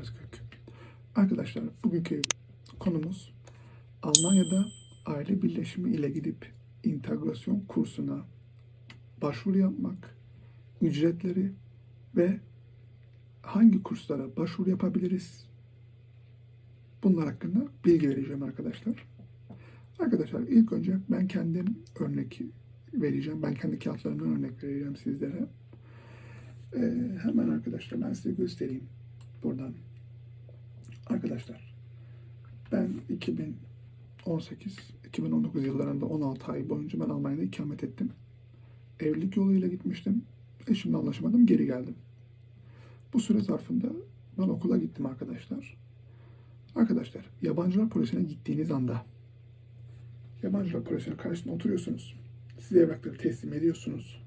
Özkök. Arkadaşlar bugünkü konumuz Almanya'da aile birleşimi ile gidip integrasyon kursuna başvuru yapmak, ücretleri ve hangi kurslara başvuru yapabiliriz? Bunlar hakkında bilgi vereceğim arkadaşlar. Arkadaşlar ilk önce ben kendim örnek vereceğim. Ben kendi kağıtlarımdan örnek vereceğim sizlere. Ee, hemen arkadaşlar ben size göstereyim buradan. Arkadaşlar ben 2018-2019 yıllarında 16 ay boyunca ben Almanya'da ikamet ettim. Evlilik yoluyla gitmiştim. Eşimle anlaşamadım geri geldim. Bu süre zarfında ben okula gittim arkadaşlar. Arkadaşlar yabancılar polisine gittiğiniz anda yabancılar polisinin karşısında oturuyorsunuz. Size evrakları teslim ediyorsunuz.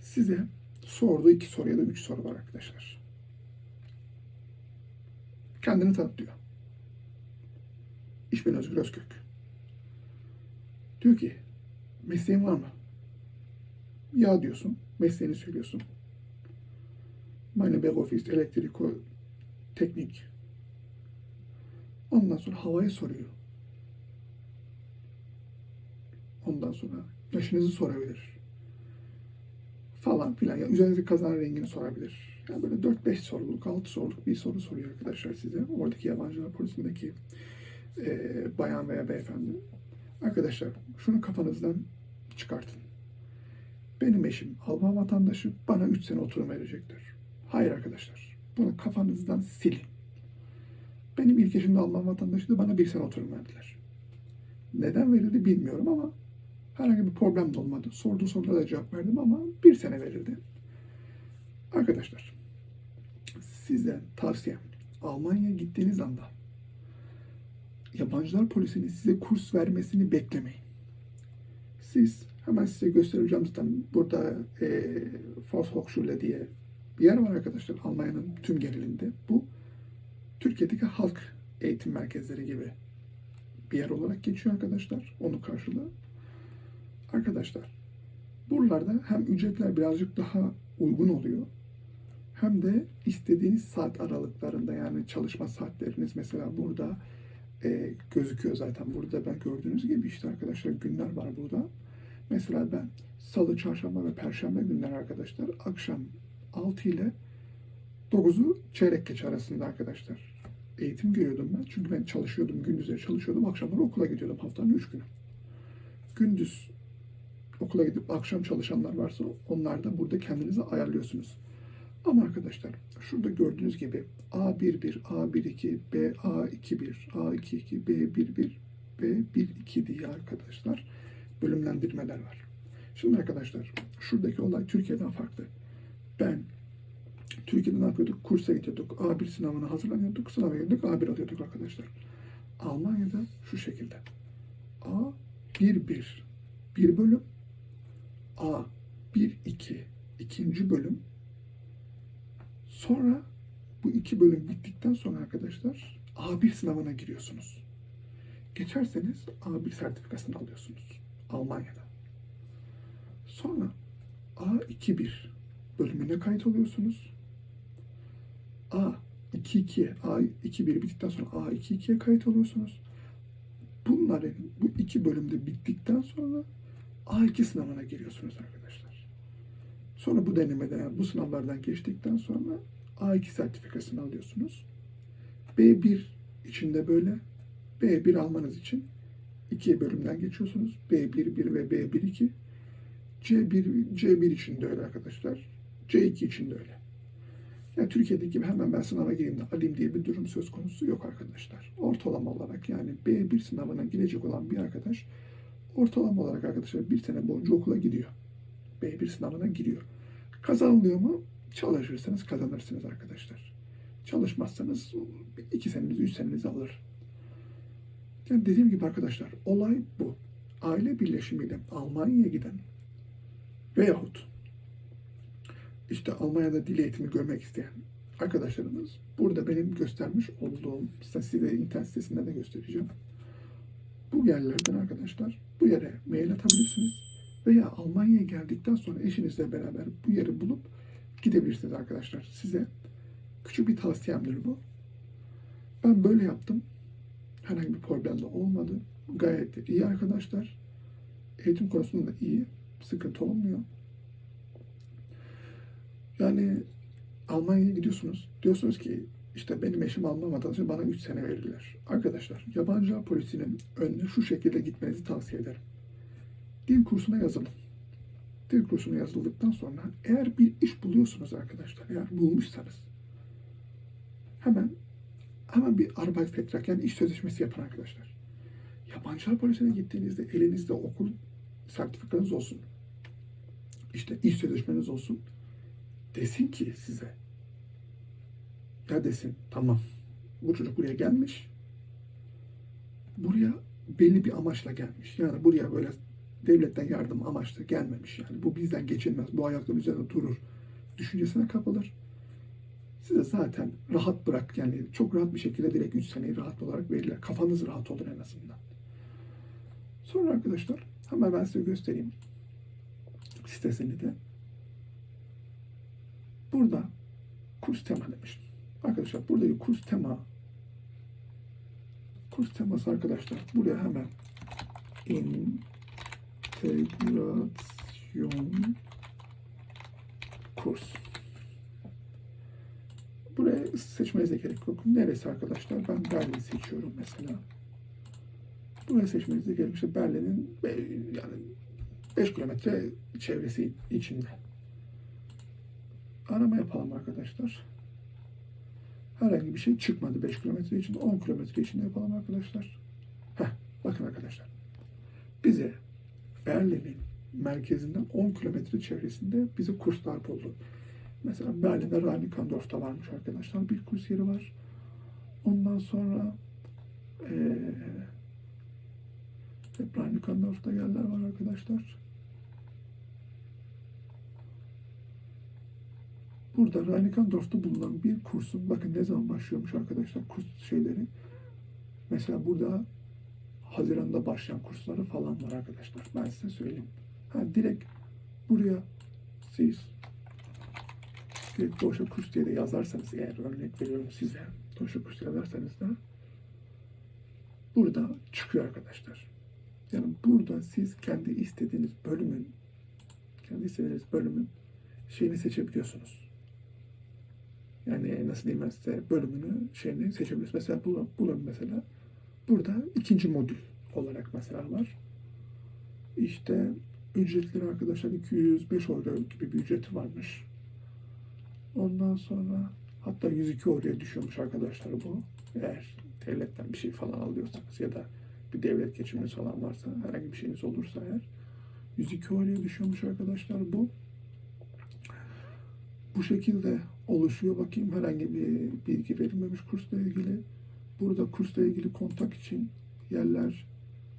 Size sorduğu iki soru ya da üç soru var arkadaşlar. Kendini tanıtlıyor. İş ben Özgür Özkök. Diyor ki mesleğin var mı? Ya diyorsun. Mesleğini söylüyorsun. Meine Berufis, elektriko, teknik. Ondan sonra havayı soruyor. Ondan sonra yaşınızı sorabilir. Falan filan. Ya üzerinizdeki kazan rengini sorabilir. Yani böyle 4-5 soruluk, 6 soruluk bir soru soruyor arkadaşlar size. Oradaki yabancılar polisindeki e, bayan veya beyefendi. Arkadaşlar şunu kafanızdan çıkartın. Benim eşim Alman vatandaşı bana 3 sene oturum verecektir. Hayır arkadaşlar. Bunu kafanızdan silin. Benim ilk eşim de Alman vatandaşıydı. Bana bir sene oturum verdiler. Neden verildi bilmiyorum ama herhangi bir problem de olmadı. Sorduğu sorulara da cevap verdim ama bir sene verildi. Arkadaşlar size tavsiyem Almanya'ya gittiğiniz anda yabancılar polisinin size kurs vermesini beklemeyin. Siz hemen size göstereceğim zaten burada e, Volkshochschule diye bir yer var arkadaşlar Almanya'nın tüm genelinde. Bu Türkiye'deki halk eğitim merkezleri gibi bir yer olarak geçiyor arkadaşlar. Onun karşılığı. Arkadaşlar buralarda hem ücretler birazcık daha uygun oluyor hem de istediğiniz saat aralıklarında yani çalışma saatleriniz mesela burada e, gözüküyor zaten burada ben gördüğünüz gibi işte arkadaşlar günler var burada. Mesela ben salı, çarşamba ve perşembe günler arkadaşlar akşam 6 ile 9'u çeyrek geç arasında arkadaşlar eğitim görüyordum ben. Çünkü ben çalışıyordum, gündüzleri çalışıyordum, akşamları okula gidiyordum haftanın 3 günü. Gündüz okula gidip akşam çalışanlar varsa onlar da burada kendinizi ayarlıyorsunuz. Ama arkadaşlar şurada gördüğünüz gibi A11, A12, BA21, A22, B11, B12 diye arkadaşlar bölümlendirmeler var. Şimdi arkadaşlar şuradaki olay Türkiye'den farklı. Ben Türkiye'de ne yapıyorduk? Kursa gidiyorduk. A1 sınavına hazırlanıyorduk. Sınava girdik. A1 alıyorduk arkadaşlar. Almanya'da şu şekilde. A11 bir bölüm. A12 ikinci bölüm. Sonra bu iki bölüm bittikten sonra arkadaşlar A1 sınavına giriyorsunuz. Geçerseniz A1 sertifikasını alıyorsunuz. Almanya'da. Sonra A21 bölümüne kayıt oluyorsunuz. A22, A21 bittikten sonra A22'ye kayıt oluyorsunuz. Bunların bu iki bölümde bittikten sonra A2 sınavına giriyorsunuz arkadaşlar. Sonra bu denemeden, yani bu sınavlardan geçtikten sonra A2 sertifikasını alıyorsunuz. B1 içinde böyle. B1 almanız için iki bölümden geçiyorsunuz. B1, 1 ve B1, 2. C1, C1 için de öyle arkadaşlar. C2 için de öyle. Yani Türkiye'deki gibi hemen ben sınava gireyim de alayım diye bir durum söz konusu yok arkadaşlar. Ortalama olarak yani B1 sınavına girecek olan bir arkadaş ortalama olarak arkadaşlar bir sene boyunca okula gidiyor. B1 sınavına giriyor. Kazanılıyor mu? Çalışırsanız kazanırsınız arkadaşlar. Çalışmazsanız iki senenizi, üç senenizi alır. Yani dediğim gibi arkadaşlar olay bu. Aile birleşimiyle Almanya'ya giden veyahut işte Almanya'da dil eğitimi görmek isteyen arkadaşlarımız burada benim göstermiş olduğum size internet sitesinde de göstereceğim. Bu yerlerden arkadaşlar bu yere mail atabilirsiniz veya Almanya'ya geldikten sonra eşinizle beraber bu yeri bulup gidebilirsiniz arkadaşlar. Size küçük bir tavsiyemdir bu. Ben böyle yaptım. Herhangi bir problem de olmadı. Gayet de iyi arkadaşlar. Eğitim konusunda da iyi. Sıkıntı olmuyor. Yani Almanya'ya gidiyorsunuz. Diyorsunuz ki işte benim eşim Alman vatandaşı bana 3 sene verirler. Arkadaşlar yabancı polisinin önüne şu şekilde gitmenizi tavsiye ederim. Dil kursuna yazılın. Dil kursuna yazıldıktan sonra eğer bir iş buluyorsunuz arkadaşlar, eğer bulmuşsanız hemen hemen bir Arbeitsvertrag yani iş sözleşmesi yapın arkadaşlar. Yabancılar polisine gittiğinizde elinizde okul sertifikanız olsun. İşte iş sözleşmeniz olsun. Desin ki size ya desin tamam bu çocuk buraya gelmiş. Buraya belli bir amaçla gelmiş. Yani buraya böyle devletten yardım amaçlı gelmemiş. Yani bu bizden geçilmez. Bu ayakların üzerinde durur. Düşüncesine kapılır. Size zaten rahat bırak. Yani çok rahat bir şekilde direkt 3 seneyi rahat olarak verirler. Kafanız rahat olur en azından. Sonra arkadaşlar hemen ben size göstereyim sitesini de. Burada kurs tema demiş. Arkadaşlar buradaki kurs tema kurs teması arkadaşlar buraya hemen integrasyon kurs buraya seçmenize gerek yok. Neresi arkadaşlar? Ben Berlin seçiyorum mesela. Buraya seçmenize gerek yok. İşte Berlin'in be- yani 5 kilometre çevresi içinde. Arama yapalım arkadaşlar. Herhangi bir şey çıkmadı 5 kilometre içinde. 10 kilometre içinde yapalım arkadaşlar. Heh, bakın arkadaşlar. Bize Berlin'in merkezinden 10 kilometre çevresinde bize kurslar buldu. Mesela Berlin'de Reinickendorf'ta varmış arkadaşlar. Bir kurs yeri var. Ondan sonra eee hep Reinickendorf'ta yerler var arkadaşlar. Burada Reinickendorf'ta bulunan bir kursun, bakın ne zaman başlıyormuş arkadaşlar kurs şeyleri. Mesela burada Haziran'da başlayan kursları falan var arkadaşlar. Ben size söyleyeyim. Ha, direkt buraya siz direkt Doşa kurs diye de yazarsanız eğer örnek veriyorum size Doşa kurs yazarsanız da burada çıkıyor arkadaşlar. Yani burada siz kendi istediğiniz bölümün kendi istediğiniz bölümün şeyini seçebiliyorsunuz. Yani nasıl diyeyim ben size bölümünü şeyini seçebiliyorsunuz. Mesela bu, bu bölüm mesela burada ikinci modül olarak mesela var. İşte ücretleri arkadaşlar 205 euro gibi bir ücreti varmış. Ondan sonra hatta 102 euroya düşüyormuş arkadaşlar bu. Eğer devletten bir şey falan alıyorsanız ya da bir devlet geçiminiz falan varsa herhangi bir şeyiniz olursa eğer 102 euroya düşüyormuş arkadaşlar bu. Bu şekilde oluşuyor. Bakayım herhangi bir bilgi verilmemiş kursla ilgili. Burada kursla ilgili kontak için yerler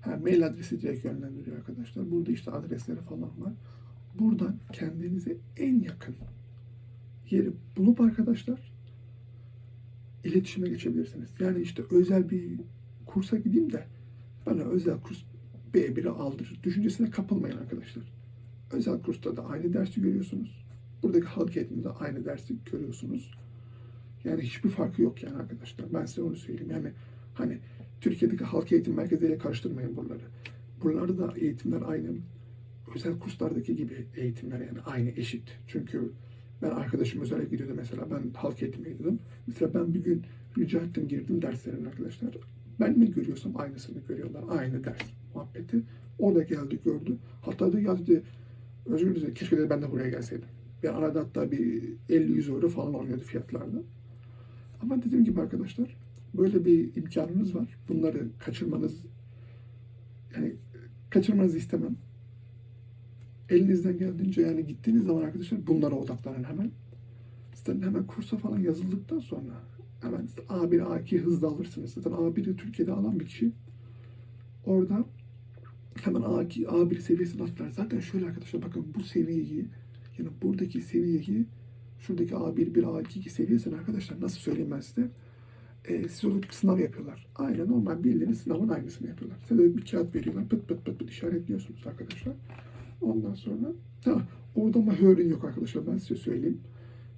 ha, mail adresi direkt yönlendiriyor arkadaşlar. Burada işte adresleri falan var. Buradan kendinize en yakın yeri bulup arkadaşlar iletişime geçebilirsiniz. Yani işte özel bir kursa gideyim de bana özel kurs B1'i aldırır. Düşüncesine kapılmayın arkadaşlar. Özel kursta da aynı dersi görüyorsunuz. Buradaki halk eğitiminde aynı dersi görüyorsunuz. Yani hiçbir farkı yok yani arkadaşlar. Ben size onu söyleyeyim. Yani hani Türkiye'deki halk eğitim merkezleriyle karıştırmayın buraları. Buralarda da eğitimler aynı. Özel kurslardaki gibi eğitimler yani aynı eşit. Çünkü ben arkadaşım özele gidiyordu mesela. Ben halk eğitime gidiyordum. Mesela ben bir gün rica ettim girdim derslerine arkadaşlar. Ben ne görüyorsam aynısını görüyorlar. Aynı ders muhabbeti. O da geldi gördü. Hatta da geldi özür dilerim keşke de ben de buraya gelseydim. Bir arada hatta bir 50-100 euro falan oynuyordu fiyatlarda. Ama dediğim gibi arkadaşlar böyle bir imkanınız var. Bunları kaçırmanız yani kaçırmanızı istemem. Elinizden geldiğince yani gittiğiniz zaman arkadaşlar bunlara odaklanın hemen. Zaten hemen kursa falan yazıldıktan sonra hemen işte A1, A2 hızlı alırsınız. Zaten A1'i Türkiye'de alan bir kişi orada hemen A2, A1 seviyesini atlar. Zaten şöyle arkadaşlar bakın bu seviyeyi yani buradaki seviyeyi şuradaki A1, 1, A2 seviyesini arkadaşlar nasıl söyleyeyim ben size? Ee, siz bir sınav yapıyorlar. Aynen normal bildiğiniz sınavın aynısını yapıyorlar. Size bir kağıt veriyorlar. Pıt pıt pıt pıt işaretliyorsunuz arkadaşlar. Ondan sonra ha, orada ama hörün yok arkadaşlar. Ben size söyleyeyim.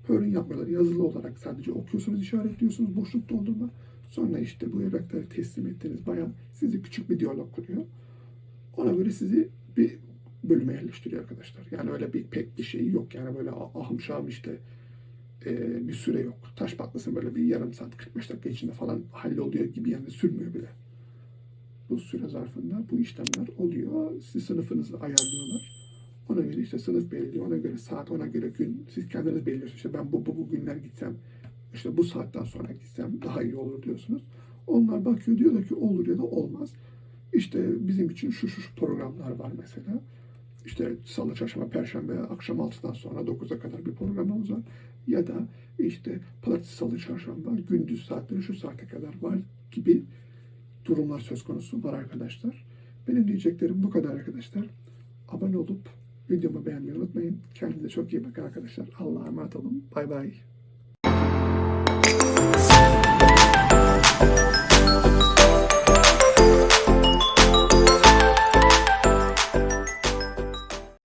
Hörün yapmıyorlar. Yazılı olarak sadece okuyorsunuz, işaretliyorsunuz. Boşluk doldurma. Sonra işte bu evrakları teslim ettiğiniz bayan sizi küçük bir diyalog kuruyor. Ona göre sizi bir bölüme yerleştiriyor arkadaşlar. Yani öyle bir pek bir şey yok. Yani böyle ahım şahım işte e, bir süre yok. Taş patlasın böyle bir yarım saat 45 dakika içinde falan halloluyor gibi yani sürmüyor bile. Bu süre zarfında bu işlemler oluyor. Siz sınıfınızı ayarlıyorlar. Ona göre işte sınıf belirliyor. Ona göre saat, ona göre gün. Siz kendiniz belirliyorsunuz. İşte ben bu, bu, bu günler gitsem, işte bu saatten sonra gitsem daha iyi olur diyorsunuz. Onlar bakıyor diyorlar ki olur ya da olmaz. İşte bizim için şu şu şu programlar var mesela. İşte salı, çarşamba, perşembe akşam 6'dan sonra 9'a kadar bir programımız var. Ya da işte pazartesi, salı, çarşamba gündüz saatleri şu saate kadar var gibi durumlar söz konusu var arkadaşlar. Benim diyeceklerim bu kadar arkadaşlar. Abone olup videomu beğenmeyi unutmayın. Kendinize çok iyi bakın arkadaşlar. Allah'a emanet olun. Bay bay.